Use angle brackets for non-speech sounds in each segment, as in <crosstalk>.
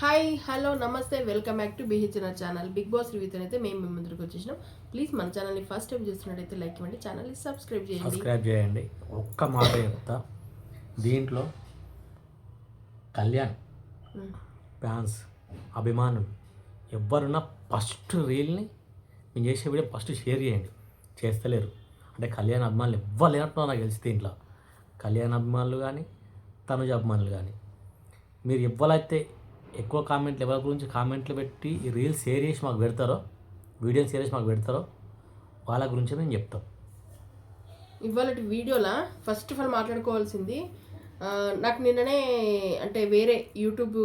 Hi hello నమస్తే welcome back to BHNR channel Bigg Boss రివ్యూతో అయితే మేము మీ ముందుకు వచ్చేసినాం. ప్లీజ్ మన ఛానల్ని ఫస్ట్ టైం చూస్తున్నట్టయితే లైక్ ఇవ్వండి. ఛానల్ని సబ్స్క్రైబ్ చేయండి. సబ్స్క్రైబ్ చేయండి. ఒక్క మాట చెప్తా. దీంట్లో కళ్యాణ్ మ్మ్. ఫ్యాన్స్ అభిమానులు ఎవరున్నా ఫస్ట్ రీల్ని నేను చేసే వీడియో ఫస్ట్ షేర్ చేయండి. చేస్తలేరు. అంటే కళ్యాణ్ అభిమానులు ఎవ్వరు లేనట్టు నాకు తెలిసి దీంట్లో. కళ్యాణ్ అభిమానులు కానీ తనుజ అభిమానులు కానీ మీరు ఎవరైతే ఎక్కువ కామెంట్లు ఎవరి గురించి కామెంట్లు పెట్టి ఈ రీల్స్ షేర్ చేసి మాకు పెడతారో వీడియోలు షేర్ చేసి మాకు పెడతారో వాళ్ళ గురించి నేను చెప్తాను ఇవాళ వీడియోలా? ఫస్ట్ ఆఫ్ ఆల్ మాట్లాడుకోవాల్సింది నాకు నిన్ననే అంటే వేరే యూట్యూబ్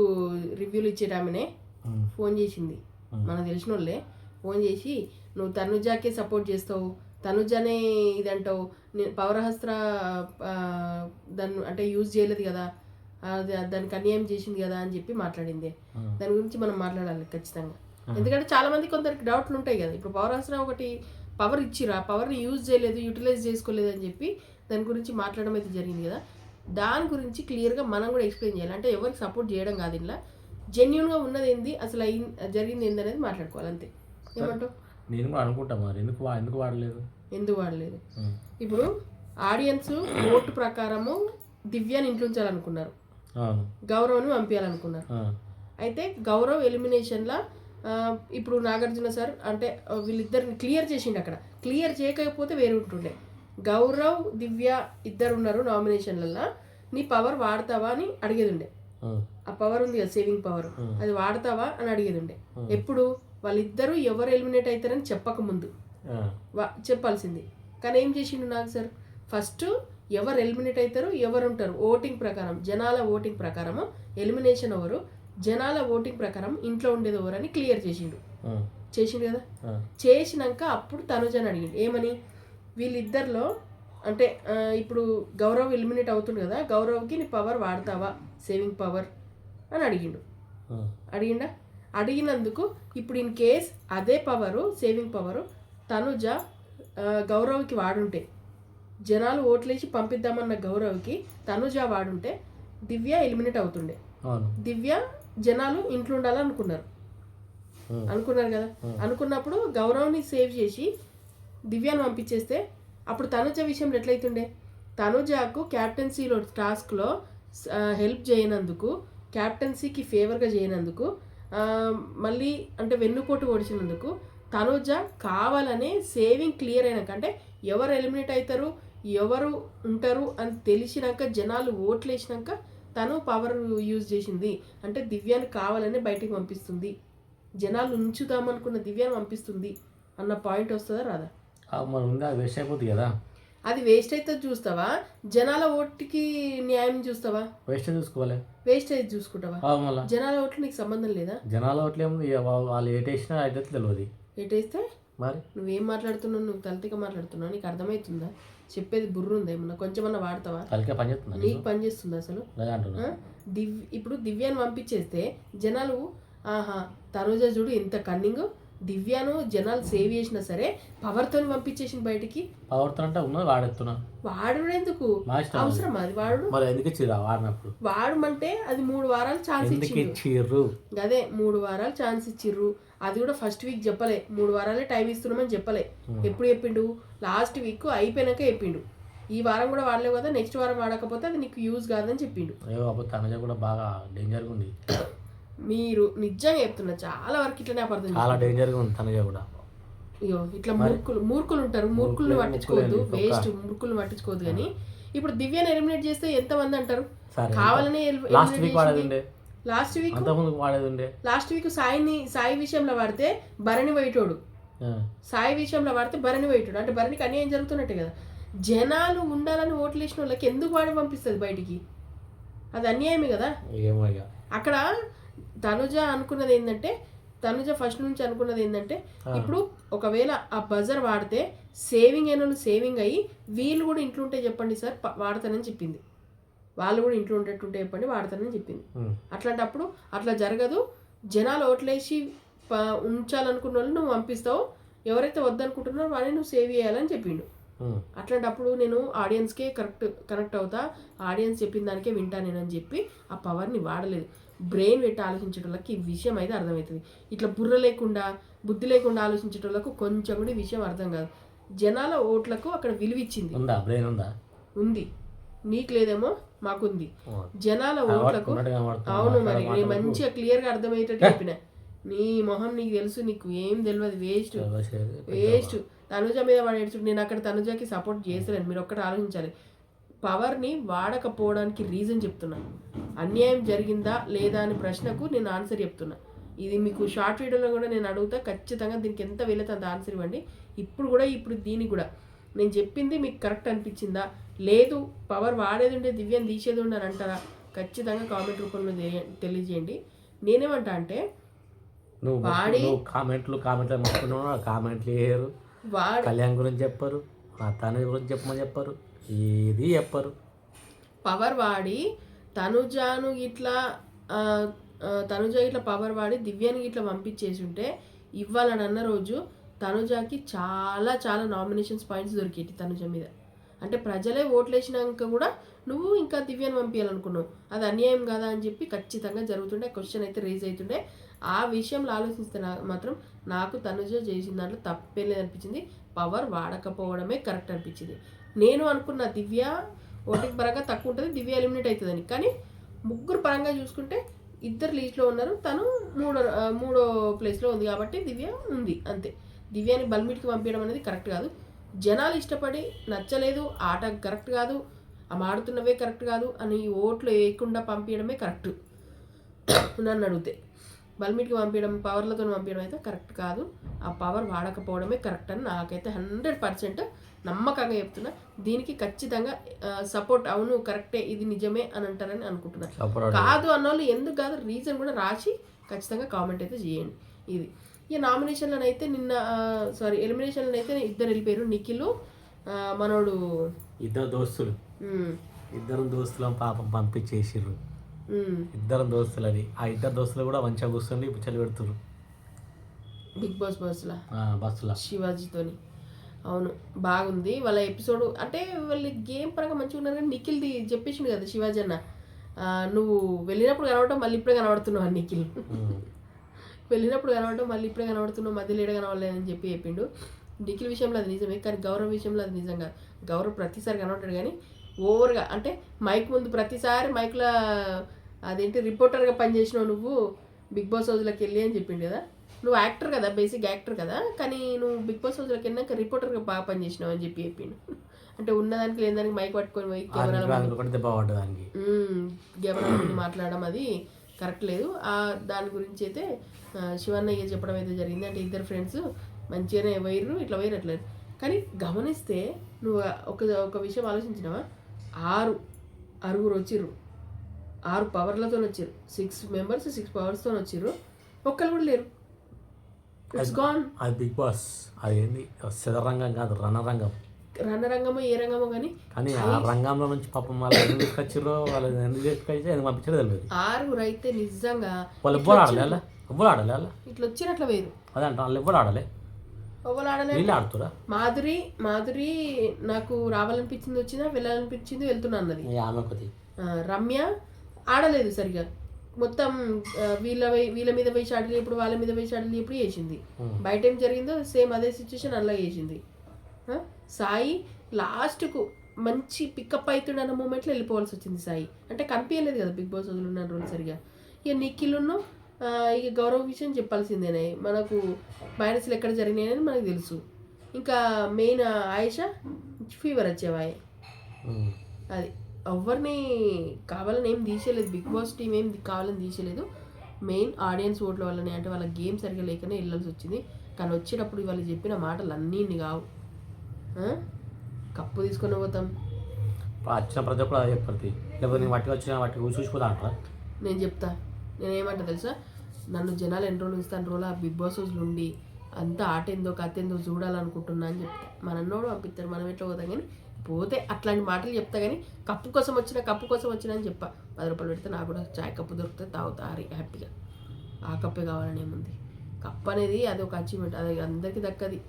రివ్యూలు ఇచ్చే ఆమెనే మ్మ్. ఫోన్ చేసింది. మనకు తెలిసిన వాళ్ళే ఫోన్ చేసి నువ్వు తనుజాకే సపోర్ట్ చేస్తావు తనుజానే ఇది అంటావు నేను పౌరహస్త్ర ఆ, దాన్ని అంటే యూజ్ చేయలేదు కదా దానికి అన్యాయం చేసింది కదా అని చెప్పి మాట్లాడింది. దాని గురించి మనం మాట్లాడాలి ఖచ్చితంగా. ఎందుకంటే చాలా మంది కొందరికి డౌట్లు ఉంటాయి కదా. ఇప్పుడు పౌరహస్త్రం ఒకటి పవర్ ఇచ్చిరా పవర్ని యూజ్ చేయలేదు యూటిలైజ్ చేసుకోలేదు అని చెప్పి దాని గురించి మాట్లాడడం అయితే జరిగింది కదా. దాని గురించి క్లియర్గా మనం కూడా ఎక్స్ప్లెయిన్ చేయాలి. అంటే ఎవరికి సపోర్ట్ చేయడం కాదు ఇలా జెన్యున్గా ఉన్నది ఏంది? అసలు అయి జరిగింది ఏంది అనేది మాట్లాడుకోవాలి అంతే. ఏమంటావు? నేను కూడా అనుకుంటా మరి. ఎందుకు ఎందుకు వాడలేదు? ఎందుకు వాడలేదు. ఇప్పుడు ఆడియన్స్ ఓటు ప్రకారము దివ్యాని ఇంట్లో ఉంచాలనుకున్నారు గౌరవ్ని పంపించాలనుకున్నారు. అయితే గౌరవ్ ఎలిమినేషన్లో ఇప్పుడు నాగార్జున సార్ అంటే వీళ్ళిద్దరిని క్లియర్ చేసిండు అక్కడ. క్లియర్ చేయకపోతే వేరే ఉంటుండే. గౌరవ్ దివ్య ఇద్దరు ఉన్నారు నామినేషన్లలో నీ పవర్ వాడతావా అని అడిగేది ఉండే ఆ. పవర్ ఉంది కదా సేవింగ్ పవర్. అది వాడతావా అని అడిగేది ఉండే ఎప్పుడు? వాళ్ళిద్దరూ ఎవరు ఎలిమినేట్ అవుతారని చెప్పకముందు. ఆ. వా చెప్పాల్సింది. కానీ ఏం చేసిండు నాకు సార్? ఫస్ట్ ఎవరు ఎలిమినేట్ అవుతారు ఎవరు ఉంటారు? ఓటింగ్ ప్రకారం జనాల ఓటింగ్ ప్రకారము? ఎలిమినేషన్ ఎవరు? జనాల ఓటింగ్ ప్రకారం ఇంట్లో ఉండేది ఎవరు అని క్లియర్ చేసిండు. చేసిండు కదా. చేసినాక అప్పుడు తనుజని అడిగిండు. ఏమని? వీళ్ళిద్దరిలో అంటే ఇప్పుడు గౌరవ్ ఎలిమినేట్ అవుతుంది కదా గౌరవ్కి నీ పవర్ వాడతావా? సేవింగ్ పవర్ అని అడిగిండు. అడిగిండా? అడిగినందుకు ఇప్పుడు ఇన్ కేస్ అదే పవరు సేవింగ్ పవరు తనుజ గౌరవ్కి వాడుంటే జనాలు ఓట్లేసి పంపిద్దామన్న గౌరవ్కి తనుజ వాడుంటే దివ్య ఎలిమినేట్ అవుతుండే. దివ్య జనాలు ఇంట్లో ఉండాలనుకున్నారు. అనుకున్నారు కదా? అనుకున్నప్పుడు గౌరవ్ని సేవ్ చేసి దివ్యాను పంపించేస్తే అప్పుడు తనుజ విషయంలో ఎట్లయితుండే? తనుజకు క్యాప్టెన్సీలో టాస్క్లో హెల్ప్ చేయనందుకు క్యాప్టెన్సీకి ఫేవర్గా చేయనందుకు మళ్ళీ అంటే వెన్నుపోటు ఓడిచినందుకు తనుజ కావాలనే సేవింగ్ క్లియర్ అయినాక అంటే ఎవరు ఎలిమినేట్ అవుతారు ఎవరు ఉంటారు అని తెలిసినాక జనాలు ఓట్లు వేసినాక తను పవర్ యూజ్ చేసింది. అంటే దివ్యాన్ని కావాలనే బయటికి పంపిస్తుంది. జనాలు ఉంచుదామనుకున్న దివ్యాన్ని పంపిస్తుంది. అన్న పాయింట్ వస్తుందా రాదా? ఉంది అది వేస్ట్ అయిపోతుంది కదా. అది వేస్ట్ అయితే చూస్తావా? జనాల ఓటుకి న్యాయం చూస్తావా? వేస్ట్ చూసుకోవాలి? వేస్ట్ అయితే చూసుకుంటావా? జనాల ఓట్లు నీకు సంబంధం లేదా? జనాల ఓట్లు ఏముంది? వా- వాళ్ళు ఏటి వేసినా అయితే తెలియదు. ఎటేస్తే మరి? నువ్వేం మాట్లాడుతున్నావు? నువ్వు తలతిగా మాట్లాడుతున్నావు. నీకు అర్థమవుతుందా? చెప్పేది బుర్ర ఉందా ఏమన్నా? కొంచెమన్నా వాడతావా? కలికే పని నీకు పని చేస్తుందా అసలు? దివ్ ఇప్పుడు దివ్యాన్ని పంపించేస్తే జనాలు ఆహా తనుజ చూడు ఎంత కన్నింగ్ దివ్యాను జనాలు సేవ్ చేసినా సరే పవర్తో పంపించేసింది బయటికి. పవర్తో అంటే ఉన్నది వాడేస్తున్నా వాడు ఎందుకు. అవసరం అది. వాడు మరి ఎందుకు ఇచ్చిరా వాడినప్పుడు? వాడమంటే అది మూడు వారాలు ఛాన్స్ ఇచ్చిర్రు. అదే మూడు వారాలు ఛాన్స్ ఇచ్చిర్రు. అది కూడా ఫస్ట్ వీక్ చెప్పలే. మూడు వారాలే టైం ఇస్తున్నామని చెప్పలే. ఎప్పుడు చెప్పిండు? లాస్ట్ వీక్ అయిపోయినాక చెప్పిండు. ఈ వారం కూడా వాడలేవు కదా నెక్స్ట్ వారం వాడకపోతే అది నీకు యూజ్ కాదని చెప్పిండు. అయ్యో అప్పుడు తనజ కూడా బాగా డేంజర్గా ఉంది. మీరు నిజంగా చెప్తున్నా చాలా వరకు ఇట్లనే అపార్థం చాలా డేంజర్గా ఉంది తనజ కూడా. అయ్యో ఇట్లా మూర్ఖులు మూర్ఖులు ఉంటారు మూర్ఖుల్ని పట్టించుకోవద్దు వేస్ట్ మూర్ఖుల్ని పట్టించుకోవద్దు కానీ ఇప్పుడు దివ్యాన్ని ఎలిమినేట్ చేస్తే ఎంత మంది అంటారు కావాలని లాస్ట్ వీక్ వాడేది లాస్ట్ వీక్ వాడేది ఉండే. లాస్ట్ వీక్ సాయిని సాయి విషయంలో వాడితే భరణి వైటోడు. సాయి విషయంలో వాడితే భరణి వైటోడు అంటే భరణికి అన్యాయం జరుగుతున్నట్టే కదా. జనాలు ఉండాలని ఓట్లు వేసిన వాళ్ళకి ఎందుకు వాడి పంపిస్తుంది బయటికి? అది అన్యాయమే కదా. అక్కడ తనుజ అనుకున్నది ఏంటంటే తనుజ ఫస్ట్ నుంచి అనుకున్నది ఏంటంటే ఇప్పుడు ఒకవేళ ఆ బజర్ వాడితే సేవింగ్ అయిన వాళ్ళు సేవింగ్ అయ్యి వీళ్ళు కూడా ఇంట్లో ఉంటే చెప్పండి సార్ వాడతానని చెప్పింది. వాళ్ళు కూడా ఇంట్లో ఉండేట్టుంటే చెప్పండి వాడతానని చెప్పింది. అట్లాంటప్పుడు అట్లా జరగదు. జనాలు ఓట్లేసి ఉంచాలనుకున్న వాళ్ళు నువ్వు పంపిస్తావు. ఎవరైతే వద్దనుకుంటున్నారో వాళ్ళని నువ్వు సేవ్ చేయాలని చెప్పిండు. అట్లాంటప్పుడు నేను ఆడియన్స్కే కరెక్ట్ కనెక్ట్ అవుతా. ఆడియన్స్ చెప్పిన దానికే వింటా నేను అని చెప్పి ఆ పవర్ని వాడలేదు. బ్రెయిన్ పెట్టి ఆలోచించేటోళ్ళకి ఈ విషయం అయితే అర్థమవుతుంది. ఇట్లా బుర్ర లేకుండా బుద్ధి లేకుండా ఆలోచించేటోళ్ళకు కొంచెం కూడా ఈ విషయం అర్థం కాదు. జనాల ఓట్లకు అక్కడ విలువ ఇచ్చింది ఉందా? బ్రెయిన్ ఉందా? ఉంది. నీకు లేదేమో మాకుంది. జనాల ఓట్లకు. అవును మరి నేను మంచిగా క్లియర్గా అర్థమయ్యేటట్టు చెప్పిన. నీ మొహం నీకు తెలుసు నీకు ఏం తెలియదు వేస్ట్. వేస్ట్. తనుజ మీద వాడు నేను అక్కడ తనుజకి సపోర్ట్ చేస్తలేను. మీరు ఒక్కటి ఆలోచించాలి. పవర్ని వాడకపోవడానికి రీజన్ చెప్తున్నా. అన్యాయం జరిగిందా లేదా అనే ప్రశ్నకు నేను ఆన్సర్ చెప్తున్నా. ఇది మీకు షార్ట్ వీడియోలో కూడా నేను అడుగుతా ఖచ్చితంగా దీనికి ఎంత వీలైతే అంత ఆన్సర్ ఇవ్వండి. ఇప్పుడు కూడా ఇప్పుడు దీనికి కూడా. నేను చెప్పింది మీకు కరెక్ట్ అనిపించిందా? లేదు పవర్ వాడేది ఉండే దివ్యం తీసేది ఉండే అని అంటారా? ఖచ్చితంగా కామెంట్ రూపంలో తెలియ- తెలియజేయండి. నేనేమంటా అంటే వాడి- కామెంట్లు కామెంట్లు కామెంట్లు వేయరు వాడు కళ్యాణ్ గురించి చెప్పరు ఆ తన గురించి చెప్పమని చెప్పరు. ఏది చెప్పరు. పవర్ వాడి తనుజాను ఇట్లా తనుజ ఇట్లా పవర్ వాడి దివ్యాని ఇట్లా పంపించేసి ఉంటే ఇవ్వాలని అన్న రోజు తనుజాకి చాలా చాలా నామినేషన్స్ పాయింట్స్ దొరికేటి తనుజ మీద. అంటే ప్రజలే ఓట్లేసినాక కూడా నువ్వు ఇంకా దివ్యాన్ని పంపించాలనుకున్నావు అది అన్యాయం కాదా అని చెప్పి ఖచ్చితంగా జరుగుతుండే క్వశ్చన్ అయితే రేజ్ అవుతుండే ఆ విషయంలో ఆలోచిస్తే మాత్రం నాకు తనుజ చేసిన దాంట్లో తప్పే లేదనిపించింది. పవర్ వాడకపోవడమే కరెక్ట్ అనిపించింది. నేను అనుకున్న దివ్య ఓటింగ్ పరంగా తక్కువ ఉంటుంది దివ్య ఎలిమినేట్ అవుతుందని. కానీ ముగ్గురు పరంగా చూసుకుంటే ఇద్దరు లీస్ట్లో ఉన్నారు. తను మూడో మూడో ప్లేస్లో ఉంది కాబట్టి దివ్య ఉంది అంతే. దివ్యాని బల్మీట్కి పంపించడం అనేది కరెక్ట్ కాదు. జనాలు ఇష్టపడి నచ్చలేదు ఆట కరెక్ట్ కాదు ఆమె ఆడుతున్నవే కరెక్ట్ కాదు అని ఓట్లు వేయకుండా పంపించడమే కరెక్ట్ నన్ను అడిగితే బల్మీట్కి పంపించడం పవర్లతో పంపించడం అయితే కరెక్ట్ కాదు. ఆ పవర్ వాడకపోవడమే కరెక్ట్ అని నాకైతే హండ్రెడ్ పర్సెంట్ నమ్మకంగా చెప్తున్నా దీనికి ఖచ్చితంగా సపోర్ట్ అవును కరెక్టే ఇది నిజమే అని అంటారని అనుకుంటున్నాను కాదు అన్నోళ్ళు ఎందుకు కాదు రీజన్ కూడా రాసి ఖచ్చితంగా కామెంట్ అయితే చేయండి. ఇది. ఈ నామినేషన్లను అయితే నిన్న సారీ ఎలిమినేషన్లను అయితే ఇద్దరు వెళ్ళిపోయారు. నిఖిల్ మనోడు ఇద్దరు దోస్తులు. ఇద్దరు దోస్తులను పాపం పంపించేసిర్రు. ఇద్దరు దోస్తులని. ఆ ఇద్దరు దోస్తులు కూడా మంచిగా కూర్చొని పిచ్చలు పెడుతురు బిగ్ బాస్ బస్సులా? బస్సులో. శివాజీతోని. అవును బాగుంది. వాళ్ళ ఎపిసోడ్ అంటే వాళ్ళ గేమ్ పరంగా మంచిగా ఉన్నారు కానీ నిఖిల్ది చెప్పేసిండు కదా శివాజీ అన్న. నువ్వు వెళ్ళినప్పుడు కనబడటం మళ్ళీ ఇప్పుడే కనబడుతున్నావు అని నిఖిల్ వెళ్ళినప్పుడు కనబడటం మళ్ళీ ఇప్పుడే కనబడుతున్నావు మధ్యలో ఏడ కనబడలేదని చెప్పి చెప్పిండు. నిఖిల్ విషయంలో అది నిజమే కానీ గౌరవ విషయంలో అది నిజంగా. గౌరవ్ ప్రతిసారి కనబడతాడు కానీ ఓవర్గా అంటే మైక్ ముందు ప్రతిసారి మైక్లో అదేంటి రిపోర్టర్గా పనిచేసినావు నువ్వు బిగ్ బాస్ హౌస్లోకి వెళ్ళి అని చెప్పిండు కదా. నువ్వు యాక్టర్ కదా బేసిక్ యాక్టర్ కదా కానీ నువ్వు బిగ్ బాస్ హౌస్లోకి వెళ్ళాక రిపోర్టర్గా బాగా పనిచేసినావు అని చెప్పి చెప్పిండు. అంటే ఉన్నదానికి లేని దానికి మైక్ పట్టుకొని పోయి కెమెరా ముందు మాట్లాడడం అది కరెక్ట్ లేదు. ఆ దాని గురించి అయితే శివన్నయ్య చెప్పడం అయితే జరిగింది. అంటే ఇద్దరు ఫ్రెండ్స్ మంచిగానే వైర్రు ఇట్లా వైర్ అట్లా కానీ గమనిస్తే నువ్వు ఒక ఒక విషయం ఆలోచించినావా? ఆరు ఆరుగురు వచ్చిర్రు. ఆరు పవర్లతో వచ్చారు సిక్స్ మెంబర్స్ సిక్స్ పవర్స్తో వచ్చిర్రు. ఒక్కరు కూడా లేరు. ఇట్స్ గాన్ అది బిగ్ బాస్ అది ఏంది శివరంగం కాదు రణరంగం రణరంగమో ఏ రంగమో కానీ కానీ ఆ రంగంలో నుంచి పాపం వాళ్ళు ఎందుకు తీసుకొచ్చిర్రో వాళ్ళు ఎందుకు తీసుకొచ్చి ఎందుకు పంపించారో తెలియదు ఆరుగురు అయితే నిజంగా వాళ్ళు ఎవ్వరు ఆడలే అలా ఎవ్వరు ఆడలే అలా ఇట్లా వచ్చినట్ల వేరు. అదే అంట వాళ్ళు ఎవ్వరు ఆడలే? ఎవరు ఆడలేదు వీళ్ళు ఆడుతురా మాధురి మాధురి నాకు రావాలనిపించింది వచ్చినా వెళ్ళాలనిపించింది వెళ్తున్నా అన్నది. ఆమె ఒకటి రమ్య ఆడలేదు సరిగా. మొత్తం వీళ్ళ వీళ్ళ మీద పోయి షాటిల్ ఇప్పుడు వాళ్ళ మీద పోయి షాటిల్ ఇప్పుడు Hmm. బయట ఏం జరిగిందో సేమ్ అదే సిచ్యువేషన్ అలా చేసింది. ఆ, సాయి లాస్ట్కు మంచి పికప్ అవుతుండన్న మూమెంట్లో వెళ్ళిపోవాల్సి వచ్చింది సాయి. అంటే కనిపించలేదు కదా బిగ్ బాస్ వదులున్న రోజు సరిగా. ఇక నిఖిల్ను ఇక గౌరవ విషయం చెప్పాల్సిందేనే. మనకు మైనస్లు ఎక్కడ జరిగినాయని మనకు తెలుసు. ఇంకా మెయిన్ ఆయేష ఫీవర్ వచ్చేవాయి. అది. ఎవరిని కావాలని ఏం తీసేయలేదు. బిగ్ బాస్ టీం ఏం కావాలని తీసేయలేదు. మెయిన్ ఆడియన్స్ ఓట్ల వల్లనే అంటే వాళ్ళ గేమ్ సరిగ్గా లేకనే వెళ్ళాల్సి వచ్చింది. కానీ వచ్చేటప్పుడు వాళ్ళు చెప్పిన మాటలు అన్నీ కావు? కప్పు తీసుకొని పోతాం. వచ్చిన ప్రతి ఒక్కరు అదే చెప్తారు లేకపోతే నేను వాటికి వచ్చిన వాటికి చూసిపోతా అంటారా నేను చెప్తా. నేను ఏమంటా తెలుసా? నన్ను జనాలు ఎన్ని రోజులు ఇస్తాను రోజులు? ఆ బిగ్ బాస్ హౌస్లో ఉండి అంతా ఆట ఏందో కథ ఏందో చూడాలనుకుంటున్నా అని చెప్తా. మనన్నోడు పంపిస్తారు. మనం ఎట్లా పోతాం? కానీ పోతే అట్లాంటి మాటలు చెప్తా కానీ కప్పు కోసం వచ్చిన కప్పు కోసం వచ్చిన అని చెప్పా. పది రూపాయలు పెడితే నాకు కూడా చాయ్ కప్పు దొరికితే తాగుతా హ్యాపీగా. ఆ కప్పే కావాలని ఏముంది? కప్ అనేది అది ఒక అచీవ్మెంట్ అది అందరికీ దక్కది.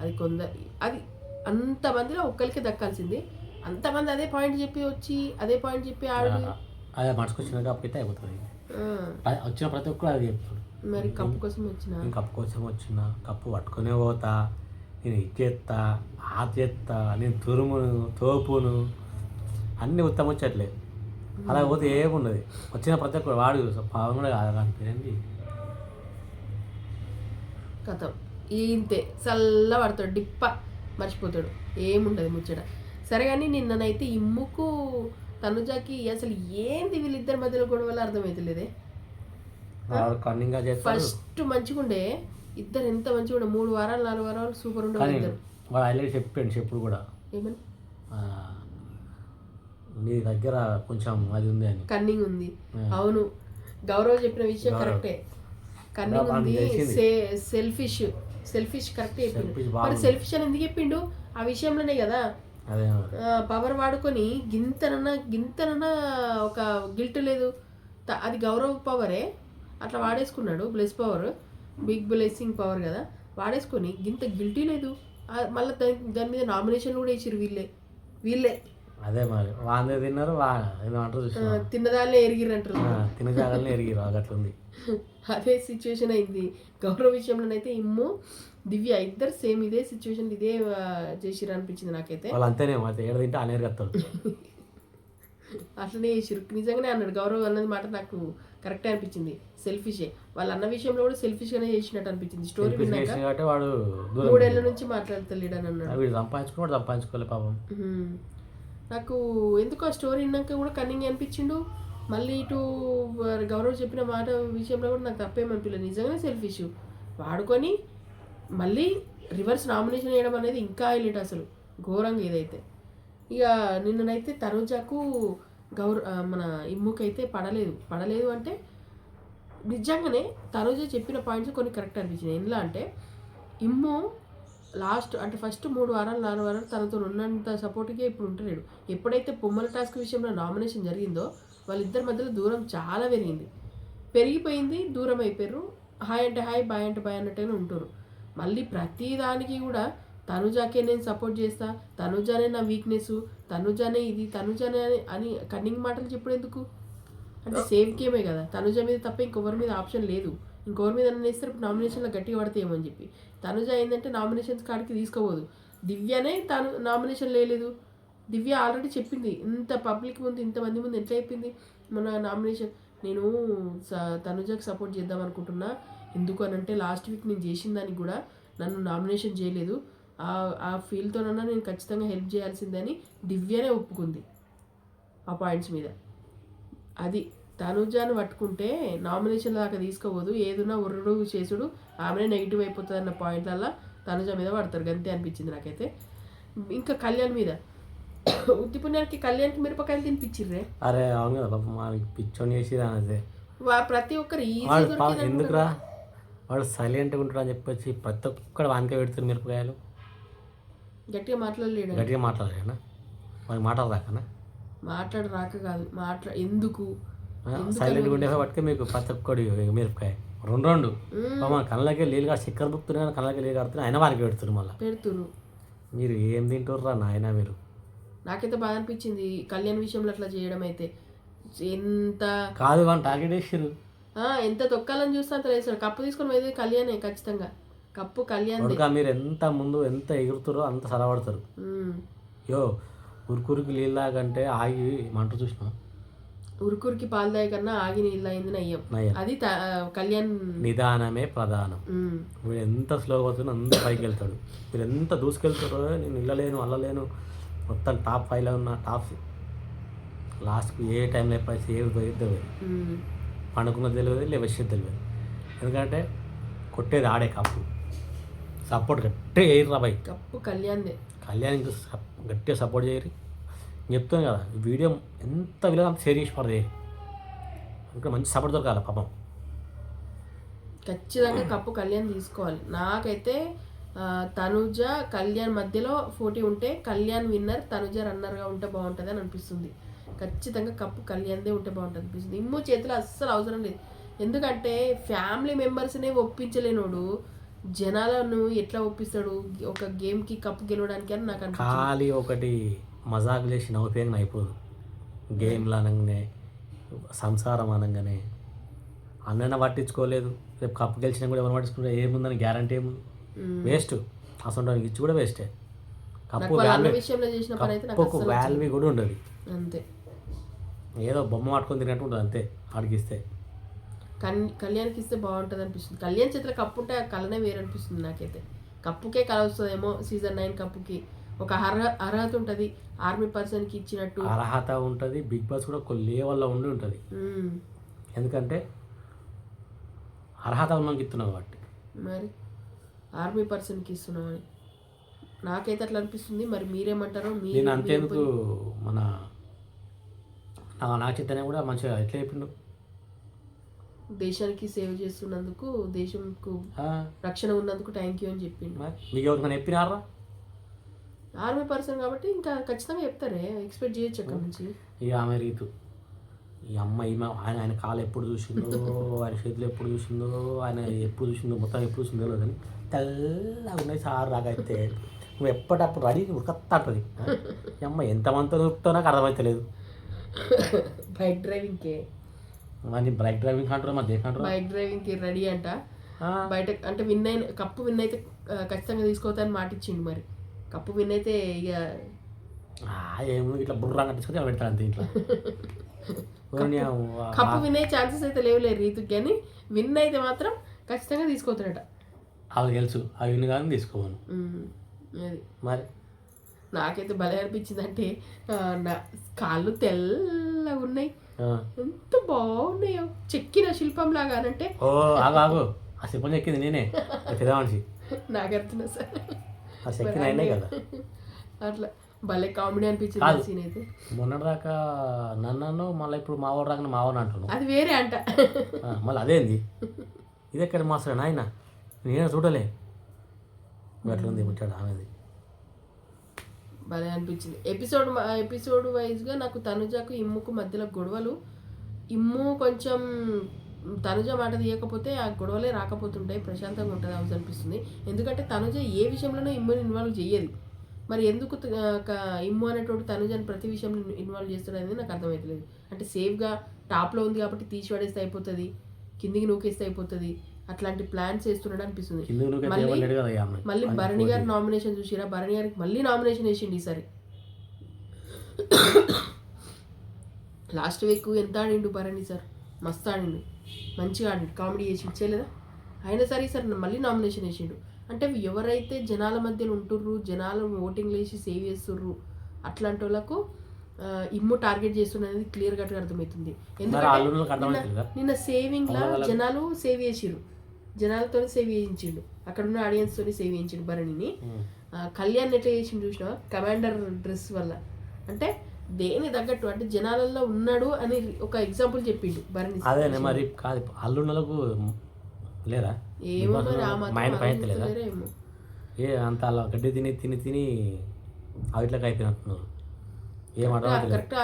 అది కొందరి అది అంతమందిలో ఒక్కరికి దక్కాల్సింది. అంతమంది అదే పాయింట్ చెప్పి వచ్చి అదే పాయింట్ చెప్పి ఆడి అదే మనసుకొచ్చిన కప్పు అయితే అయిపోతుంది. వచ్చిన ప్రతి ఒక్కరు అది చెప్తాడు మరి కప్పు కోసం వచ్చిన? కప్పు కోసం వచ్చిన కప్పు పట్టుకునే పోతా. నేను ఇది చేస్తా ఆ చేస్తా నేను తురుమును తోపును అన్నీ ఉత్తమ వచ్చట్లే. అలా పోతే ఏమున్నది వచ్చిన ప్రతి ఒక్కరు వాడు పావం కూడా కాదు అనిపించింది కథం. ఇంతే చల్ల పడతాడు డిప్ప మర్చిపోతాడు. ఏముండదు ముచ్చట. సరే కానీ నిన్ననైతే ఇమ్ముకు తనుజాకి అసలు ఏంది వీళ్ళిద్దరి మధ్యలో గొడవలు అర్థమవుతలేదే ఫస్ట్ మంచిగుండే. ఇద్దరు ఎంత మంచిగా ఉండే? మూడు వారాలు నాలుగు వారాలు సూపర్ ఉండే కానీ ఇద్దరు. వాడు హైలైట్ చెప్పాడు చెప్పుడు కూడా. ఏమని? నీ దగ్గర కొంచెం అది ఉంది అని. కన్నింగ్ ఉంది. అవును. గౌరవ్ చెప్పిన విషయం. కరెక్టే. కన్నింగ్ ఉంది సెల్ఫిష్. సెల్ఫిష్ కరెక్ట్ చెప్పిండు. సెల్ఫిష్ మరి. సెల్ఫిష్ అని ఎందుకు చెప్పిండు? ఆ విషయంలోనే కదా. పవర్ వాడుకొని గింతనన్నా గింతనన్నా ఒక గిల్ట్ లేదు. అది గౌరవ్ పవరే. అట్లా వాడేసుకున్నాడు bless power. Big blessing power కదా. వాడేసుకొని గింత గిల్టీ లేదు. మళ్ళీ దాని దాని మీద నామినేషన్ కూడా వేసిరు వీళ్ళే. వీళ్ళే. అదే మరి. వాందే తిన్నారు చూసిన. తిన్నదాళ్ళే ఎరిగిరంటారు తిన జాగాలని ఎరిగి అట్లుంది. <laughs> అదే సిచ్యువేషన్ అయింది. గౌరవ్ విషయంలోనైతే ఇమ్ము దివ్య ఇద్దరు సేమ్ ఇదే సిచ్యువేషన్ ఇదే అనిపించింది నాకైతే. వాళ్ళు అంతేనే ఏడ తింటే అనేరు కత్తాడు <laughs> అట్లనే చేసిర్రు. నిజంగానే అన్నాడు. గౌరవ్ అన్నది మాట నాకు కరెక్టే అనిపించింది. సెల్ఫిషే. వాళ్ళ అన్న విషయంలో కూడా సెల్ఫిష్ గానే చేసినట్టు అనిపించింది. స్టోరీ విన్నాక వాడు మూడేళ్ళ నుంచి మాట్లాడతలేడు అని అన్నాడు వీడు సంపాదించుకుని సంపాదించుకోలే పాపం. నాకు ఎందుకో ఆ స్టోరీ విన్నాక కూడా కన్నింగ్ అనిపించిండు. మళ్ళీ ఇటు గౌరవ్ చెప్పిన మాట విషయంలో కూడా నాకు తప్పేమనిపించలేదు నిజంగానే సెల్ఫిష్ వాడుకొని మళ్ళీ రివర్స్ నామినేషన్ చేయడం అనేది ఇంకా హైలైట్ అసలు. ఘోరంగా ఇదైతే ఇక నిన్ననైతే తరోజాకు గౌర మన ఇమ్ముకైతే పడలేదు. పడలేదు అంటే నిజంగానే తరోజా చెప్పిన పాయింట్స్ కొన్ని కరెక్ట్ అనిపించినాయి. ఎందులో అంటే ఇమ్ము లాస్ట్ అంటే ఫస్ట్ మూడు వారాలు నాలుగు వారాలు తనతో ఉన్నంత సపోర్ట్గా ఇప్పుడు ఉంటలేడు. ఎప్పుడైతే పొమ్మల టాస్క్ విషయంలో నామినేషన్ జరిగిందో వాళ్ళిద్దరి మధ్యలో దూరం చాలా పెరిగింది. పెరిగిపోయింది దూరం అయిపోయారు హాయ్ అంటే హాయ్ బాయ్ అంటే బాయ్ అన్నట్టుగానే ఉంటారు మళ్ళీ ప్రతి దానికి కూడా తనుజాకే నేను సపోర్ట్ చేస్తా తనుజానే నా వీక్నెస్ తనుజానే ఇది తనుజానే అని అని కన్నింగ్ మాటలు చెప్పుడు ఎందుకు అంటే సేమ్ గేమే కదా. తనుజ మీద తప్ప ఇంకొకరి మీద ఆప్షన్ లేదు. ఇంకొకరి మీద వేస్తే ఇప్పుడు నామినేషన్లో గట్టిగా పడతాయేమో చెప్పి. తనుజ ఏంటంటే నామినేషన్స్ కాడికి తీసుకోబోదు. దివ్యనే తను నామినేషన్ లేదు దివ్య ఆల్రెడీ చెప్పింది. ఇంత పబ్లిక్ ముందు ఇంతమంది ముందు ఎట్లా చెప్పింది? మన నామినేషన్ నేను స- తనుజకు సపోర్ట్ చేద్దాం అనుకుంటున్నా. ఎందుకు అని అంటే లాస్ట్ వీక్ నేను చేసిన దానికి కూడా నన్ను నామినేషన్ చేయలేదు. ఆ ఫీల్తోనన్నా నేను ఖచ్చితంగా హెల్ప్ చేయాల్సిందని దివ్యనే ఒప్పుకుంది ఆ పాయింట్స్ మీద. అది తనుజాను పట్టుకుంటే నామినేషన్ దాకా తీసుకోవద్దు ఏదున్నా ఉర్రుడు చేసుడు ఆమెనే నెగిటివ్ అయిపోతుంది అన్న పాయింట్లల్లా తనుజ మీద పడతారు. గంతే అనిపించింది నాకైతే. ఇంకా కళ్యాణ్ మీద. ఉత్తిపుణ్యానికి కళ్యాణ్కి మిరపకాయలు తినిపించిర్రే అరే అవును కదా పాపం. పిచ్చోని చేసి అదే వా- ప్రతి ఒక్కరు ఎందుకురా? వాడు సైలెంట్గా ఉంటాడు అని చెప్పొచ్చి. ప్రతి ఒక్కడు వానికే పెడుతుంది మిరపకాయలు. గట్టిగా మాట్లాడలేడు గట్టిగా మాట్లాడలేనా వాడికి మాటలు రాకనా మాట్లాడ రాక కాదు మాట్లా ఎందుకు? సైలెంట్గా ఉండే పట్టుకే మీకు ప్రతి ఒక్కడి మిరపకాయ. రెండు రెండు. పాపం కళ్ళకి నీళ్ళు కాదు చక్కెర బుక్కుతున్నాయి కళ్ళకి నీళ్ళు కడుతున్నాయి అయినా వారికి పెడుతున్నారు మళ్ళీ. పెడుతురు మీరు ఏం తింటుర్రా నాయన మీరు? నాకైతే బాధ అనిపించింది కళ్యాణ్ విషయంలో అట్లా చేయడం అయితే. ఎంత కాదు వాడిని టార్గెట్ వేసిర్రు ఆ, ఎంత తొక్కాలని చూస్తే అంత వేసాడు కప్పు తీసుకొని పోయేది కళ్యాణే ఖచ్చితంగా. కప్పు కళ్యాణ్ కొడుక మీరు ఎంత ముందు ఎంత ఎగురుతారో అంత సరపడతారు యో ఉరుకురికి నీళ్ళకంటే ఆగి మంట చూసినా ఉరుకురికి పాలు కన్నా ఆగి నీళ్ళు అయింది నయ్యం. అది కళ్యాణ్ నిదానమే ప్రధానం. వీడు ఎంత స్లోగా పోతుందో అంత పైకి వెళ్తాడు. మీరు ఎంత దూసుకెళ్తారో నేను ఇళ్ళలేను అల్లలేను. మొత్తం టాప్ ఫైవ్లో ఉన్న టాప్ లాస్ట్కి ఏ టైంలో ఎప్పుడు ఏ తెలియదు. పండుకున్నది తెలియదు లే వచ్చేది తెలియదు. ఎందుకంటే కొట్టేది ఆడే కప్పు. సపోర్ట్ గట్టిగా వేయరు బాయ్. కప్పు కళ్యాణ్దే. కళ్యాణ్కి సప్- గట్టిగా సపోర్ట్ చేయరు. చెప్తాను కదా వీడియో ఎంత విలువ అంత షేర్ చేసి పడదు. ఇంకా మంచి సపోర్ట్ దొరకాలి పాపం. ఖచ్చితంగా కప్పు కళ్యాణ్ తీసుకోవాలి. నాకైతే తనుజ కళ్యాణ్ మధ్యలో పోటీ ఉంటే కళ్యాణ్ విన్నర్ తనుజ రన్నర్గా ఉంటే బాగుంటుంది అని అనిపిస్తుంది. ఖచ్చితంగా కప్పు కళ్యాణ్దే ఉంటే బాగుంటుంది అనిపిస్తుంది. ఇమ్ము చేతిలో అస్సలు అవసరం లేదు. ఎందుకంటే ఫ్యామిలీ మెంబర్స్నే ఒప్పించలేనోడు జనాలను ఎట్లా ఒప్పిస్తాడు? ఒక గేమ్కి కప్పు గెలవడానికి అని నాకు ఖాళీ ఒకటి మజాక్ చేసి నవ్వుపోయాక అయిపోదు. గేమ్లు అనగానే సంసారం అనగానే. అన్నైనా పట్టించుకోలేదు. రేపు కప్పు గెలిచినా కూడా ఎవరు పట్టించుకుంటే ఏముందని గ్యారంటీ ఏముంది? వేస్ట్. అసలు ఇచ్చి కూడా వేస్టే కప్పు అన్న వాల్యూ కప్పుకు కూడా ఉండదు. అంతే. ఏదో బొమ్మ పట్టుకొని తిన్నట్టు ఉంటుంది అంతే. ఆడికిస్తే. కన్ కళ్యాణ్కి ఇస్తే బాగుంటుంది అనిపిస్తుంది కళ్యాణ్ చేతిలో కప్పు ఉంటే ఆ కళనే వేరు అనిపిస్తుంది నాకైతే. కప్పుకే కళ వస్తుందేమో సీజన్ నైన్ కప్పుకి. ఒక అర్హ అర్హత ఉంటుంది. ఆర్మీ పర్సన్కి ఇచ్చినట్టు. అర్హత ఉంటుంది. బిగ్ బాస్ కూడా ఒక లేవల్లో ఉండి ఉంటుంది. ఎందుకంటే అర్హత ఉన్నకి ఇస్తున్నావు కాబట్టి. మరి ఆర్మీ పర్సన్కి ఇస్తున్నామని నాకైతే అట్లా అనిపిస్తుంది. మరి మీరేమంటారో నేను అంతేందుకు మన నా నా చైతన్య కూడా మంచిగా ఎట్లా చెప్పిండు. దేశానికి సేవ చేస్తున్నందుకు దేశంకు రక్షణ ఉన్నందుకు థ్యాంక్ యూ అని చెప్పిండు. మరి మీకు ఎవరికైనా చెప్పినారా? ఆర్మీ పర్సన్ కాబట్టి ఇంకా ఖచ్చితంగా చెప్తారే ఎక్స్పెక్ట్ చేయొచ్చు అక్కడ నుంచి. ఇక ఆమె రీతు. ఈ అమ్మ ఈమె ఆయన ఆయన కాలు ఎప్పుడు చూసిందో ఆయన చేతులు ఎప్పుడు చూసిందో ఆయన ఎప్పుడు చూసిందో మొత్తం ఎప్పుడు చూసిందో కానీ తెల్లగా ఉన్నాయి సార్ రాకైతే నువ్వు ఎప్పటికప్పుడు రెడీ ఉరకత్తా ఉంటుంది ఈ అమ్మ ఎంతమంది నాకు అర్థమవుతలేదు బైక్ డ్రైవింగ్కే మరి బైక్ డ్రైవింగ్ అంటారు మరి దేకంటారు బైక్ డ్రైవింగ్కి రెడీ అంట. బయట అంటే విన్ అయిన కప్పు విన్ అయితే ఖచ్చితంగా తీసుకోవద్దని మాట ఇచ్చిండు మరి. కప్పు విన్ అయితే ఇక ఏమో ఇట్లా బుర్రా కట్టించుకొని పెడతాను అంతే ఇంట్లో. <laughs> కప్పు విన్ అయ్యే ఛాన్సెస్ అయితే లేవులే రీతుకి కానీ విన్ అయితే మాత్రం ఖచ్చితంగా తీసుకోతాడట. అవి తెలుసు. అవి కానీ తీసుకోవాలి ఉమ్, అది. మరి? నాకైతే భలే అనిపించింది అంటే నా కాళ్ళు తెల్లగా ఉన్నాయి. ఎంత బాగున్నాయో. చెక్కిన శిల్పం లాగా అంటే ఓ ఆగు ఆగు. ఆ శిల్పం చెక్కింది నేనే. పెద్ద మనిషి. నాకు అర్థం సార్. ఆ అయినాయి కదా. అట్లా. భలే కామెడీ అనిపించింది సీన్ అయితే. మొన్నటిదాకా నన్ను మళ్ళీ ఇప్పుడు మావాడు రాక మావాడు అంటున్నావు. అది వేరే అంట. మళ్ళీ అదేంది ఇది ఎక్కడ మాస్టర్ నాయన నేను చూడలే. అట్లుంది ముచ్చాడు ఆమెది. భలే అనిపించింది. ఎపిసోడ్ ఎపిసోడ్ వైజ్గా నాకు తనుజకు ఇమ్ముకు మధ్యలో గొడవలు. ఇమ్ము కొంచెం తనుజ మాట తీయకపోతే ఆ గొడవలే రాకపోతుంటాయి ప్రశాంతంగా ఉంటుంది హౌస్ అనిపిస్తుంది. ఎందుకంటే తనుజ ఏ విషయంలోనూ ఇమ్ముని ఇన్వాల్వ్ చేయదు మరి ఎందుకు ఇమ్ము అనేటోడు తనుజని ప్రతి విషయంలో ఇన్వాల్వ్ చేస్తున్నాడు అనేది నాకు అర్థమవుతలేదు అంటే సేఫ్గా టాప్లో ఉంది కాబట్టి తీసి పడేస్తే అయిపోతుంది కిందికి నూకేస్తే అయిపోతుంది. అట్లాంటి ప్లాన్స్ వేస్తున్నాడు అనిపిస్తుంది. మళ్ళీ- భరణి గారి నామినేషన్ చూసిరా? భరణి గారికి మళ్ళీ నామినేషన్ వేసిండు ఈసారి. లాస్ట్ వీక్ ఎంత ఆడిండు భరణి సార్? మస్తు ఆడిండు. మంచిగా ఆడిండు. కామెడీ చేసి ఇచ్చేలేదా? అయినా సరే సార్ మళ్ళీ నామినేషన్ వేసిండు. అంటే ఎవరైతే జనాల మధ్యలో ఉంటుర్రు జనాలు ఓటింగ్ వేసి సేవ్ చేస్తుర్రు అట్లాంటి వాళ్ళకు ఇమ్ము టార్గెట్ చేస్తున్నది క్లియర్ కట్గా అర్థమవుతుంది. ఎందుకంటే నిన్న సేవింగ్ లా వాళ్ళ- జనాలు సేవ్ చేసిరు జనాలతో సేవ్ చేయించిండు. అక్కడ ఉన్న ఆడియన్స్ తోని సేవ్ చేయించిండు భరణిని. కళ్యాణ్ ఎట్లా చేసిండు చూసినావా? కమాండర్ డ్రెస్ వల్ల. అంటే దేని తగ్గట్టు అంటే జనాలలో ఉన్నాడు అని ఒక ఎగ్జాంపుల్ చెప్పిండు భరణి. అదేనే మరి కాదు ఏమో మైండ్ పైన లేదా? ఏమో ఏ అంత అలా గడ్డి తిని తిని తిని అవిట్లకి అయిపోయినట్టున్నారు. ఏం అర్థమవుతలేదు కరెక్ట్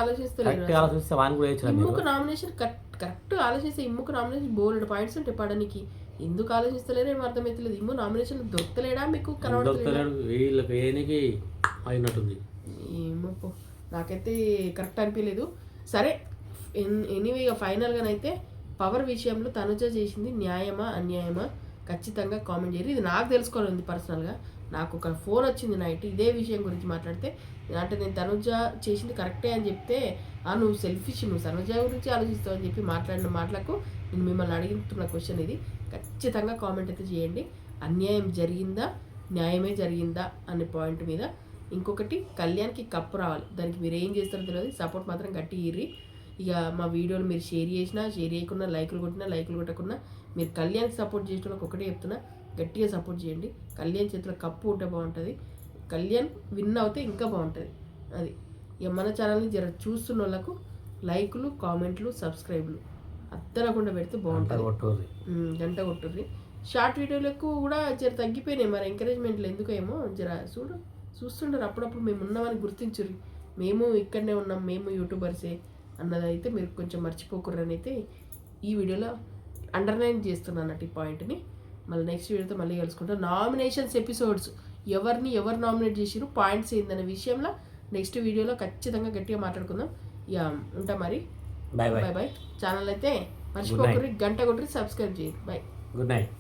ఆలోచిస్తే వాని కూడా ఇమ్ముకు నామినేషన్ కరెక్ట్ కరెక్ట్ ఆలోచిస్తే ఇమ్ముకు నామినేషన్ బోలెడు పాయింట్స్ ఉంటాయి పడడానికి ఎందుకు ఆలోచిస్తలేరో ఏం అర్థమవుతలేదు ఇమ్ము నామినేషన్ దొరకలేడా మీకు? కనబడతలేడా? అయినట్టుంది. ఏమో నాకైతే కరెక్ట్ అనిపించలేదు సరే ఎనీవే ఇక ఫైనల్గానైతే పవర్ విషయంలో తనుజ చేసింది న్యాయమా అన్యాయమా? ఖచ్చితంగా కామెంట్ చేయరు. ఇది నాకు తెలుసుకోవాలి ఉంది పర్సనల్గా నాకు ఒక ఫోన్ వచ్చింది నైట్ ఇదే విషయం గురించి మాట్లాడితే అంటే నేను తనుజ చేసింది కరెక్టే అని చెప్తే ఆ నువ్వు సెల్ఫిష్ నువ్వు తనుజ గురించి ఆలోచిస్తావు అని చెప్పి మాట్లాడిన మాటలకు నేను మిమ్మల్ని అడుగుతున్న క్వశ్చన్ ఇది. ఖచ్చితంగా కామెంట్ అయితే చేయండి. అన్యాయం జరిగిందా? న్యాయమే జరిగిందా? అనే పాయింట్ మీద ఇంకొకటి కళ్యాణ్కి కప్పు రావాలి. దానికి మీరు ఏం చేస్తారో తెలియదు సపోర్ట్ మాత్రం గట్టి ఇర్రి. ఇక మా వీడియోలు మీరు షేర్ చేసినా షేర్ చేయకుండా లైకులు కొట్టినా లైకులు కొట్టకుండా మీరు కళ్యాణ్కి సపోర్ట్ చేసిన వాళ్ళకి ఒకటే చెప్తున్నా గట్టిగా సపోర్ట్ చేయండి. కళ్యాణ్ చేతిలో కప్పు ఉంటే బాగుంటుంది. కళ్యాణ్ విన్ అవుతే ఇంకా బాగుంటుంది. అది. ఇక మన ఛానల్ని జర చూస్తున్న వాళ్ళకు లైకులు కామెంట్లు సబ్స్క్రైబ్లు. అద్దరకుండా పెడితే బాగుంటుంది. గంట కొట్టుర్రి. షార్ట్ వీడియోలకు కూడా జర తగ్గిపోయినాయి మరి ఎంకరేజ్మెంట్లు ఎందుకేమో? జర చూడు చూస్తుంటారు అప్పుడప్పుడు మేము ఉన్నామని గుర్తించుర్రి. మేము ఇక్కడనే ఉన్నాం మేము యూట్యూబర్సే అన్నదైతే మీరు కొంచెం మర్చిపోకుర్రని అయితే ఈ వీడియోలో అండర్లైన్ చేస్తున్నాను అన్నట్టు ఈ పాయింట్ని మళ్ళీ నెక్స్ట్ వీడియోతో మళ్ళీ కలుసుకుంటాం. నామినేషన్స్ ఎపిసోడ్స్ ఎవరిని ఎవరు నామినేట్ చేసిరు పాయింట్స్ ఏందనే విషయంలో నెక్స్ట్ వీడియోలో ఖచ్చితంగా గట్టిగా మాట్లాడుకుందాం. ఇక ఉంటా మరి. బాయ్ బాయ్ బాయ్ ఛానల్ అయితే మర్చిపోకరి గంట కొట్టి సబ్స్క్రైబ్ చేయండి. Bye good night